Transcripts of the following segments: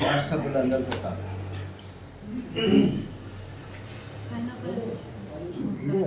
వాట్సాప్లో అందరూ పెట్టాలి వీడియో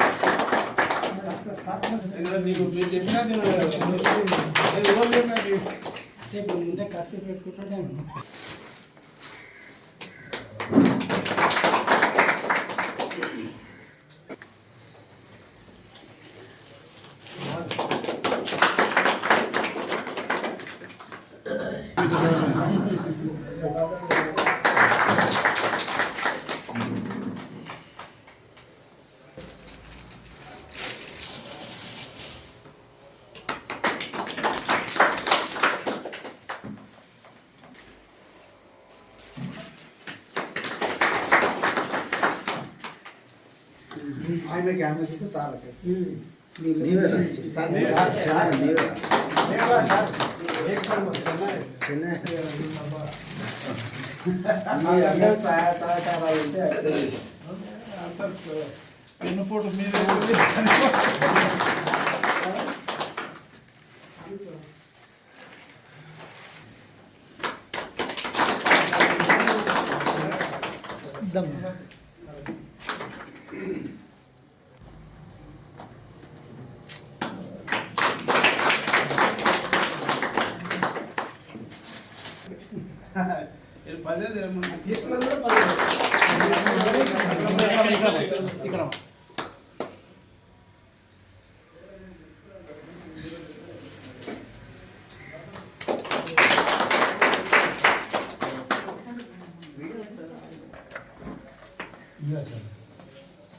ఏక్ సార్ మరి చెన్నై. చెన్నై. మీరందరూ సహాయ సహకారాలు ఉంటే అక్కడ అంతా పెన్నుపోటు మీద ఉంది. ఇది పదేది ఏమన్నా తీసుకున్నది కూడా. ఇక్కడ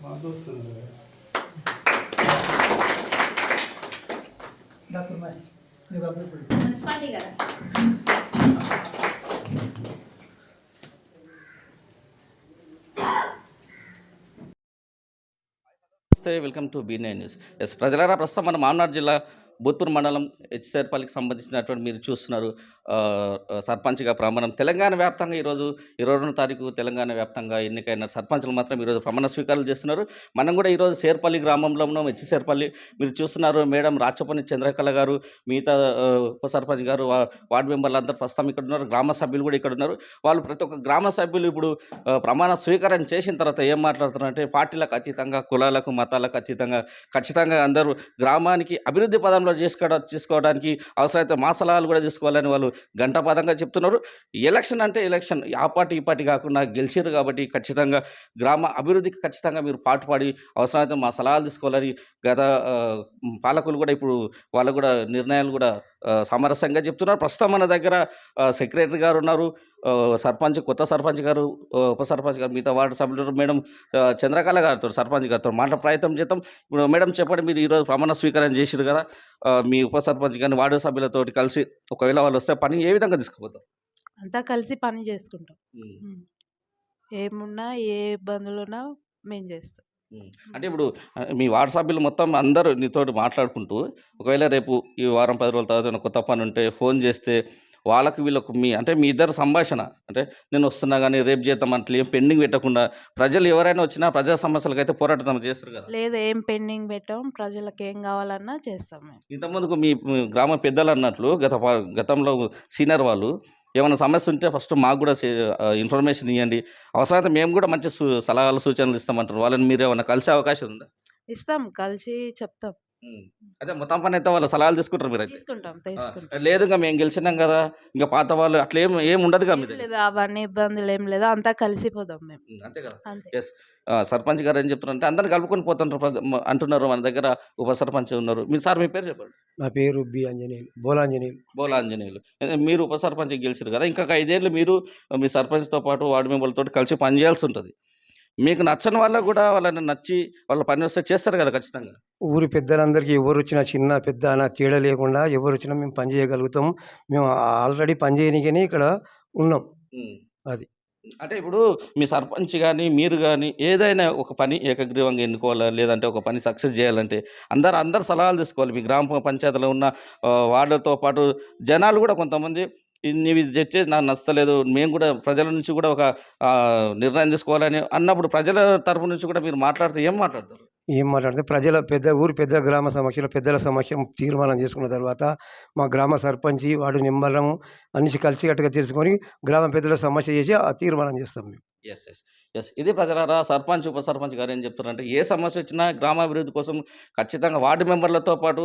మా దోస్తులు డాక్టర్ బాయ్ నీకు అప్పుడు మున్సిపాలిటీ కదా. నమస్తే welcome to B nine news. Yes ప్రజలారా ప్రస్తుతం మన మామనాడు జిల్లా భూత్పూర్ మండలం హెచ్సేర్పల్లికి సంబంధించినటువంటి మీరు చూస్తున్నారు సర్పంచ్గా ప్రమాణం. తెలంగాణ వ్యాప్తంగా ఈరోజు ఇరవై రెండు తారీఖు తెలంగాణ వ్యాప్తంగా ఎన్నికైన సర్పంచ్లు మాత్రం ఈరోజు ప్రమాణ స్వీకారాలు చేస్తున్నారు. మనం కూడా ఈరోజు సేర్పల్లి గ్రామంలో ఉన్నాం హెచ్సేర్పల్లి మీరు చూస్తున్నారు మేడం రాచపల్లి చంద్రకళ గారు మిగతా ఉప సర్పంచ్ గారు వార్డు మెంబర్లు అందరూ ప్రస్తుతం ఇక్కడ ఉన్నారు గ్రామ సభ్యులు కూడా ఇక్కడ ఉన్నారు. వాళ్ళు ప్రతి ఒక్క గ్రామ సభ్యులు ఇప్పుడు ప్రమాణ స్వీకారం చేసిన తర్వాత ఏం మాట్లాడుతున్నారంటే పార్టీలకు అతీతంగా కులాలకు మతాలకు అతీతంగా ఖచ్చితంగా అందరూ గ్రామానికి అభివృద్ధి పదంలో చేసుకోవడం చేసుకోవడానికి అవసరమైతే మా సలహాలు కూడా తీసుకోవాలని వాళ్ళు గంటపదంగా చెప్తున్నారు. ఎలక్షన్ అంటే ఎలక్షన్. ఆ పార్టీ ఈ పార్టీ కాకుండా గెలిచారు కాబట్టి ఖచ్చితంగా గ్రామ అభివృద్ధికి ఖచ్చితంగా మీరు పాటుపడి అవసరమైతే మా సలహాలు తీసుకోవాలని గత పాలకులు కూడా ఇప్పుడు వాళ్ళు కూడా నిర్ణయాలు కూడా సామరస్యంగా చెప్తున్నారు. ప్రస్తుతం మన దగ్గర సెక్రటరీ గారు ఉన్నారు. సర్పంచ్ కొత్త సర్పంచ్ గారు ఉప సర్పంచ్ గారు మిగతా వార్డు సభ్యులు మేడం చంద్రకళ గారితో సర్పంచ్ గారితో మాట ప్రయత్నం చేద్దాం. ఇప్పుడు మేడం చెప్పండి మీరు ఈరోజు ప్రమాణ స్వీకారం చేసిరు కదా? మీ ఉప సర్పంచ్ కానీ వార్డు సభ్యులతో కలిసి ఒకవేళ వాళ్ళు వస్తే పని ఏ విధంగా తీసుకుపోతాం అంతా కలిసి పని చేసుకుంటాం. ఏమున్నా ఏ ఇబ్బందులున్నా మేము చేస్తాం. అంటే ఇప్పుడు మీ వార్డు సభ్యులు మొత్తం అందరూ నీతోటి మాట్లాడుకుంటూ ఒకవేళ రేపు ఈ వారం పది రోజుల తర్వాత కొత్త పని ఉంటే ఫోన్ చేస్తే వాళ్ళకి వీళ్ళకు మీ అంటే మీ ఇద్దరు సంభాషణ. అంటే నేను వస్తున్నా కానీ రేపు చేద్దాం అట్లా ఏం పెండింగ్ పెట్టకుండా ప్రజలు ఎవరైనా వచ్చినా ప్రజా సమస్యలకు అయితే పోరాటం చేస్తారు కదా. లేదు ఏం పెండింగ్ పెట్టాం ప్రజలకు ఏం కావాలన్నా చేస్తాం ఇంతకుముందుకు మీ గ్రామ పెద్దలు అన్నట్లు గత గతంలో సీనియర్ వాళ్ళు ఏమైనా సమస్య ఉంటే ఫస్ట్ మాకు కూడా ఇన్ఫర్మేషన్ ఇవ్వండి అవసరమైతే మేము కూడా మంచి సలహాలు సూచనలు ఇస్తామంటారు. వాళ్ళని మీరు ఏమైనా కలిసే అవకాశం ఉందా? ఇస్తాం కలిసి చెప్తాం. అదే మొత్తం పని అయితే వాళ్ళ సలహాలు తీసుకుంటారు మీరు అయితే తీసుకుంటాం. లేదు ఇంకా మేము గెలిచినాం కదా ఇంకా పాత వాళ్ళు అట్లా ఏం ఏం ఉండదుగా మీ ఏం దగ్గర. లేదు అవన్నీ ఇబ్బందులు ఏం లేదు అంతా కలిసిపోదాం మేము. అంతే కదా. ఎస్ సర్పంచ్ గారు ఏం చెప్తున్నారంటే అందరిని కలుపుకొని పోతుంటారు అంటున్నారు మన దగ్గర ఉప సర్పంచ్ ఉన్నారు. మీ సార్ మీ పేరు చెప్పండి. నా పేరు బి ఆంజనేయులు బోలాంజనేయులు. బోలా ఆంజనేయులు ఏ, మీరు ఉప సర్పంచ్ గెలిచారు కదా ఇంకా ఐదేళ్ళు మీరు మీ సర్పంచ్తో పాటు వార్డు మెంబర్లతో కలిసి పనిచేయాల్సి ఉంటుంది. మీకు నచ్చని వాళ్ళకు కూడా వాళ్ళని నచ్చి వాళ్ళ పని వస్తే చేస్తారు కదా ఖచ్చితంగా. ఊరి పెద్దలందరికీ ఎవరు వచ్చినా చిన్న పెద్ద అన్న తేడా లేకుండా ఎవరు వచ్చినా మేము పని చేయగలుగుతాం. మేము ఆల్రెడీ పని చేయనికని ఇక్కడ ఉన్నాం. అది. అంటే ఇప్పుడు మీ సర్పంచ్ కానీ మీరు కానీ ఏదైనా ఒక పని ఏకగ్రీవంగా ఎన్నుకోవాలా? లేదంటే ఒక పని సక్సెస్ చేయాలంటే అందరు అందరు సలహాలు తీసుకోవాలి. మీ గ్రామ పంచాయతీలో ఉన్న వాళ్ళతో పాటు జనాలు కూడా కొంతమంది "ఇది నీవు ఇది తెచ్చే నాకు నచ్చలేదు. మేము కూడా ప్రజల నుంచి కూడా ఒక నిర్ణయం తీసుకోవాలని అన్నప్పుడు ప్రజల తరపు నుంచి కూడా మీరు మాట్లాడితే ఏం మాట్లాడతారు? ఏం మాట్లాడితే ప్రజల పెద్ద ఊరు పెద్ద గ్రామ సమక్షంలో పెద్దల సమక్షం తీర్మానం చేసుకున్న తర్వాత మా గ్రామ సర్పంచి వార్డు నింబరము అన్ని కలిసికట్టుగా తెలుసుకొని గ్రామ పెద్దల సమస్య చేసి ఆ తీర్మానం చేస్తాం మేము. ఎస్ ఎస్ ఎస్ ఇది ప్రజలారా సర్పంచ్ ఉప సర్పంచ్ గారు ఏం చెప్తారంటే ఏ సమస్య వచ్చినా గ్రామాభివృద్ధి కోసం ఖచ్చితంగా వార్డు మెంబర్లతో పాటు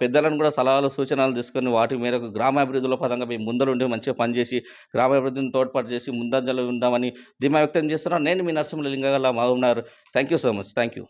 పెద్దలను కూడా సలహాలు సూచనలు తీసుకొని వాటి మేరకు గ్రామాభివృద్ధిలో పదంగా మేము ముందరుండి మంచిగా పనిచేసి గ్రామాభివృద్ధిని తోడ్పాటు చేసి ముందంజలో ఉందామని ధీమా వ్యక్తం చేస్తున్నా. నేను మీ నరసింహలింగ మా ఉన్నారు thank you so much thank you